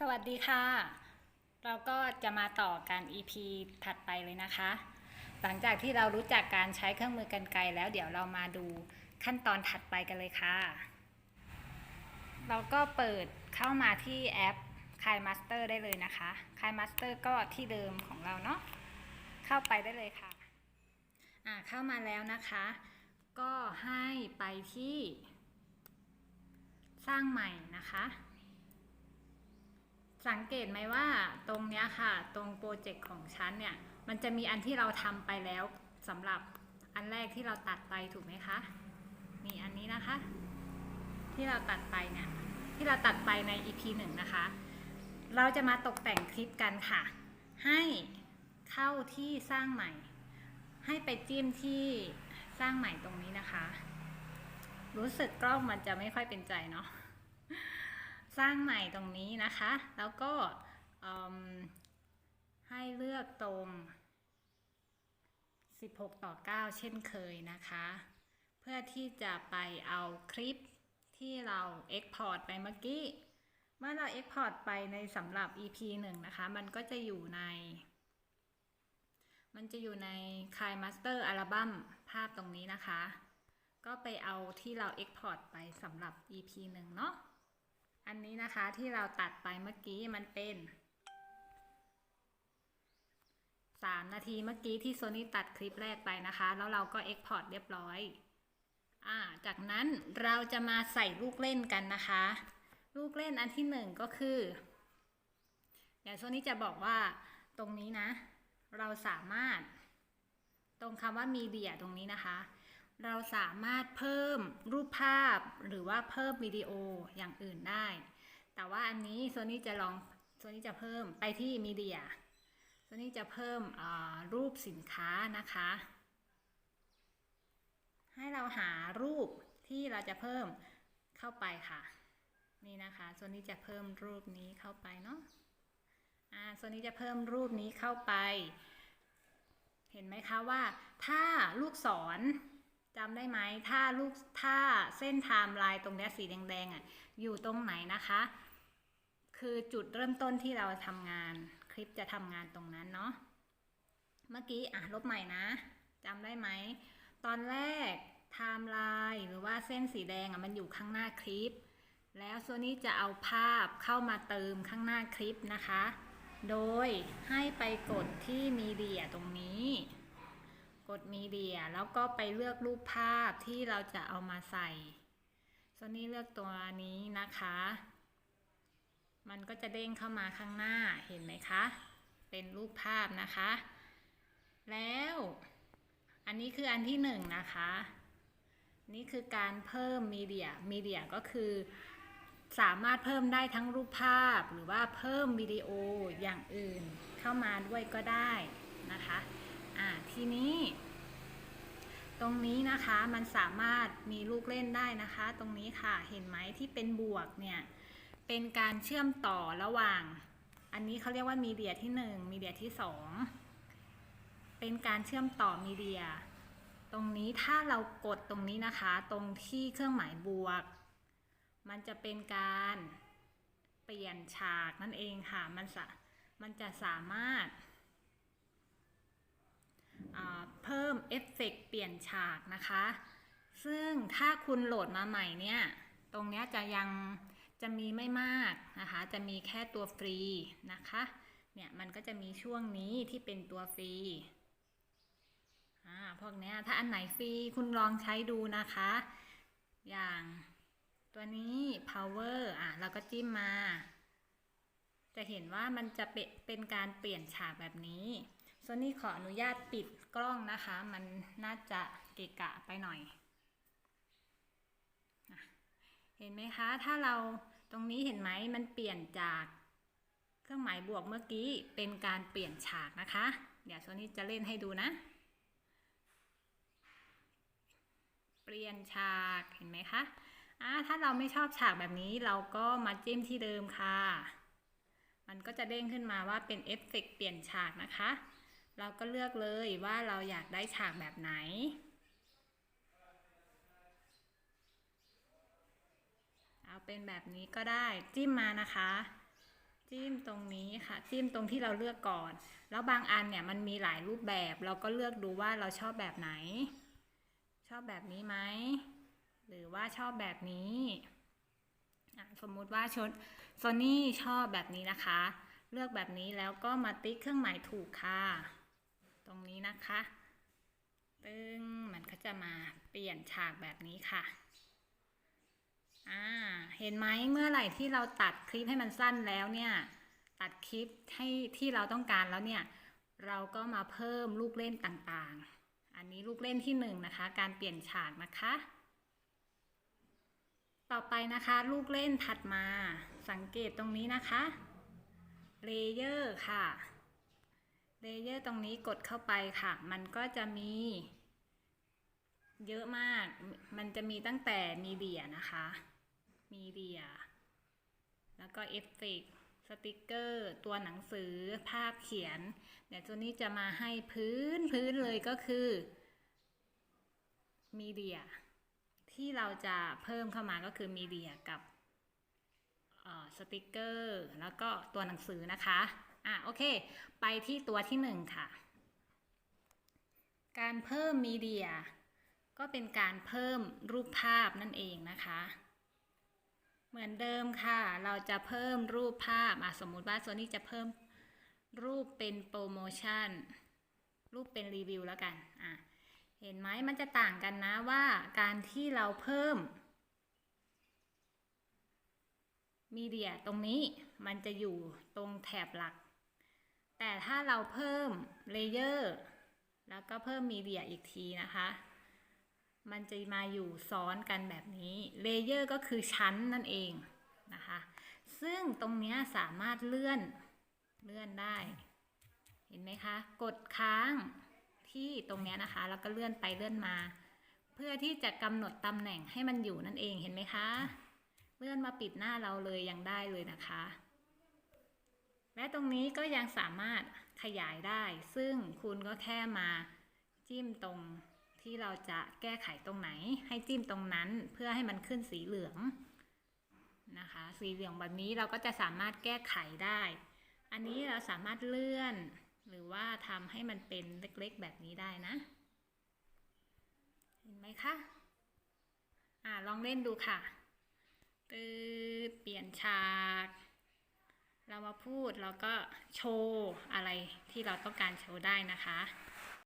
สวัสดีค่ะ เราก็จะมาต่อกัน EP ถัดไปเลยนะคะ หลังจากที่เรารู้จักการใช้เครื่องมือกันไกรแล้วเดี๋ยวเรามาดูขั้นตอนถัดไปกันเลยค่ะ เราก็เปิดเข้ามาที่แอป k a i Master ได้เลยนะคะ k a i Master ก็ที่เดิมของเราเนาะเข้าไปได้เลยค่ะ อ่าเข้ามาแล้วนะคะ ก็ให้ไปที่ สร้างใหม่นะคะ สังเกตไหมว่าตรงเนี้ยค่ะ ตรงโปรเจกต์ของฉันเนี่ย มันจะมีอันที่เราทำไปแล้วสำหรับอันแรกที่เราตัดไปถูกไหมคะ มีอันนี้นะคะ ที่เราตัดไปเนี่ย ที่เราตัดไปใน EP หนึ่งนะคะ เราจะมาตกแต่งคลิปกันค่ะ ให้เข้าที่สร้างใหม่ ให้ไปจิ้มที่สร้างใหม่ตรงนี้นะคะ รู้สึกกล้องมันจะไม่ค่อยเป็นใจเนาะ สร้างใหม่ตรงนี้นะคะ แล้วก็ให้เลือกตรง 16 ต่อ 9 เช่นเคยนะคะ เพื่อที่จะไปเอาคลิปที่เรา Export ไปเมื่อกี้ เมื่อเรา Export ไปในสำหรับ EP 1 นะคะ มันก็จะอยู่ใน มันจะอยู่ใน k a i Master Album ภาพตรงนี้นะคะ ก็ไปเอาที่เรา Export ไปสำหรับ EP 1 เนาะ อันนี้นะคะที่เราตัดไปเมื่อกี้มันเป็น3นาทีเมื่อกี้ที่โซนี่ตัดคลิปแรกไปนะคะ แล้วเราก็ Export เรียบร้อยอ่าจากนั้นเราจะมาใส่ลูกเล่นกันนะคะ ลูกเล่นอันที่หนึ่งก็คือ เดี๋ยวโซนี่จะบอกว่าตรงนี้นะ เราสามารถ ตรงคำว่ามีเดียตรงนี้นะคะ เราสามารถเพิ่มรูปภาพหรือว่าเพิ่มวิดีโออย่างอื่นได้ แต่ว่าอันนี้โซนี่จะลองโซนี่จะเพิ่มไปที่มีเดียโซนี่จะเพิ่มรูปสินค้านะคะ ให้เราหารูปที่เราจะเพิ่มเข้าไปค่ะ นี่นะคะโซนี่จะเพิ่มรูปนี้เข้าไปเนาะอ่าโซนี่จะเพิ่มรูปนี้เข้าไป เห็นไหมคะว่าถ้าลูกศร จำได้ไหมถ้าลูกถ้าเส้นไทม์ไลน์ตรงนี้สีแดงๆอะอยู่ตรงไหนนะคะ คือจุดเริ่มต้นที่เราทำงาน คลิปจะทำงานตรงนั้นเนาะเมื่อกี้อะลบใหม่นะจำได้ไหมตอนแรกไทม์ไลน์หรือว่าเส้นสีแดงอะมันอยู่ข้างหน้าคลิป แล้วโซนี่จะเอาภาพเข้ามาเติมข้างหน้าคลิปนะคะ โดยให้ไปกดที่มีเดียตรงนี้ กดมีเดียแล้วก็ไปเลือกรูปภาพที่เราจะเอามาใส่โซนี่เลือกตัวนี้นะคะ มันก็จะเด้งเข้ามาข้างหน้าเห็นไหมคะ เป็นรูปภาพนะคะ แล้วอันนี้คืออันที่หนึ่งนะคะ นี่คือการเพิ่มมีเดีย มีเดียก็คือ สามารถเพิ่มได้ทั้งรูปภาพหรือว่าเพิ่มวิดีโออย่างอื่นเข้ามาด้วยก็ได้นะคะ อ่าทีนี้ ตรงนี้นะคะมันสามารถมีลูกเล่นได้นะคะ ตรงนี้ค่ะเห็นไหมที่เป็นบวกเนี่ยเป็นการเชื่อมต่อระหว่าง อันนี้เขาเรียกว่ามีเดียที่ 1 มีเดียที่ 2 เป็นการเชื่อมต่อมีเดีย ตรงนี้ถ้าเรากดตรงนี้นะคะ ตรงที่เครื่องหมายบวก มันจะเป็นการเปลี่ยนฉากนั่นเองค่ะ มันจะมันจะสามารถ เพิ่มเอฟเฟกเปลี่ยนฉากนะคะ ซึ่งถ้าคุณโหลดมาใหม่เนี่ย ตรงเนี้ยจะยังจะมีไม่มากนะคะ จะมีแค่ตัวฟรีนะคะ เนี่ยมันก็จะมีช่วงนี้ที่เป็นตัวฟรีอ่าพวกเนี้ยถ้าอันไหนฟรีคุณลองใช้ดูนะคะ อย่างตัวนี้ power อะเราก็จิ้มมา จะเห็นว่ามันจะเป็นเป็นการเปลี่ยนฉากแบบนี้ โซนี่ขออนุญาตปิดกล้องนะคะ มันน่าจะเกะกะไปหน่อย เห็นไหมคะ ถ้าเราตรงนี้เห็นไหมมันเปลี่ยนจากเครื่องหมายบวกเมื่อกี้เป็นการเปลี่ยนฉากนะคะ เดี๋ยวโซนี่จะเล่นให้ดูนะ เปลี่ยนฉากเห็นไหมคะอ่าถ้าเราไม่ชอบฉากแบบนี้เราก็มาจิ้มที่เดิมค่ะ มันก็จะเด้งขึ้นมาว่าเป็นเอฟเฟกเปลี่ยนฉากนะคะ เราก็เลือกเลยว่าเราอยากได้ฉากแบบไหน เอาเป็นแบบนี้ก็ได้จิ้มมานะคะ จิ้มตรงนี้ค่ะ จิ้มตรงที่เราเลือกก่อน แล้วบางอันเนี่ยมันมีหลายรูปแบบ เราก็เลือกดูว่าเราชอบแบบไหน ชอบแบบนี้ไหม หรือว่าชอบแบบนี้ สมมุติว่าชนโซนี่ชอบแบบนี้นะคะเลือกแบบนี้แล้วก็มาติ๊กเครื่องหมายถูกค่ะ ตรงนี้นะคะตึงมันก็จะมาเปลี่ยนฉากแบบนี้ค่ะ อ่า เห็นไหมเมื่อไหร่ที่เราตัดคลิปให้มันสั้นแล้วเนี่ย ตัดคลิปให้ที่เราต้องการแล้วเนี่ย เราก็มาเพิ่มลูกเล่นต่างๆ อันนี้ลูกเล่นที่หนึ่งนะคะ การเปลี่ยนฉากนะคะ ต่อไปนะคะ ลูกเล่นถัดมา สังเกตตรงนี้นะคะ เลเยอร์ค่ะ เลเยอร์ตรงนี้กดเข้าไปค่ะ มันก็จะมี เยอะมาก มันจะมีตั้งแต่มีเดียนะคะ มีเดีย แล้วก็เอฟเฟกสติกเกอร์ ตัวหนังสือ ภาพเขียน เดี๋ยวตัวนี้จะมาให้พื้นพื้นเลยก็คือมีเดีย ที่เราจะเพิ่มเข้ามาก็คือมีเดียกับสติกเกอร์ แล้วก็ตัวหนังสือนะคะ อะโอเค ไปที่ตัวที่หนึ่งค่ะ การเพิ่มมีเดีย ก็เป็นการเพิ่มรูปภาพนั่นเองนะคะ เหมือนเดิมค่ะ เราจะเพิ่มรูปภาพอะสมมุติว่าโซนี่จะเพิ่มรูปเป็นโปรโมชั่น รูปเป็นรีวิวแล้วกันอะเห็นไหมมันจะต่างกันนะว่าการที่เราเพิ่มมีเดียตรงนี้มันจะอยู่ตรงแถบหลัก แต่ถ้าเราเพิ่มเลเยอร์แล้วก็เพิ่มมีเดียอีกทีนะคะ มันจะมาอยู่ซ้อนกันแบบนี้เลเยอร์ก็คือชั้นนั่นเองนะคะ ซึ่งตรงเนี้ยสามารถเลื่อนเลื่อนได้ เห็นไหมคะ กดค้างที่ตรงเนี้ยนะคะ แล้วก็เลื่อนไปเลื่อนมา เพื่อที่จะกำหนดตำแหน่งให้มันอยู่นั่นเองเห็นไหมคะ เลื่อนมาปิดหน้าเราเลยยังได้เลยนะคะ และตรงนี้ก็ยังสามารถขยายได้ ซึ่งคุณก็แค่มาจิ้มตรงที่เราจะแก้ไขตรงไหน ให้จิ้มตรงนั้นเพื่อให้มันขึ้นสีเหลืองนะคะ สีเหลืองแบบนี้เราก็จะสามารถแก้ไขได้ อันนี้เราสามารถเลื่อน หรือว่าทำให้มันเป็นเล็กๆแบบนี้ได้นะเห็นไหมคะอ่าลองเล่นดูค่ะตืดเปลี่ยนฉาก เรามาพูดแล้วก็โชว์อะไรที่เราต้องการโชว์ได้นะคะ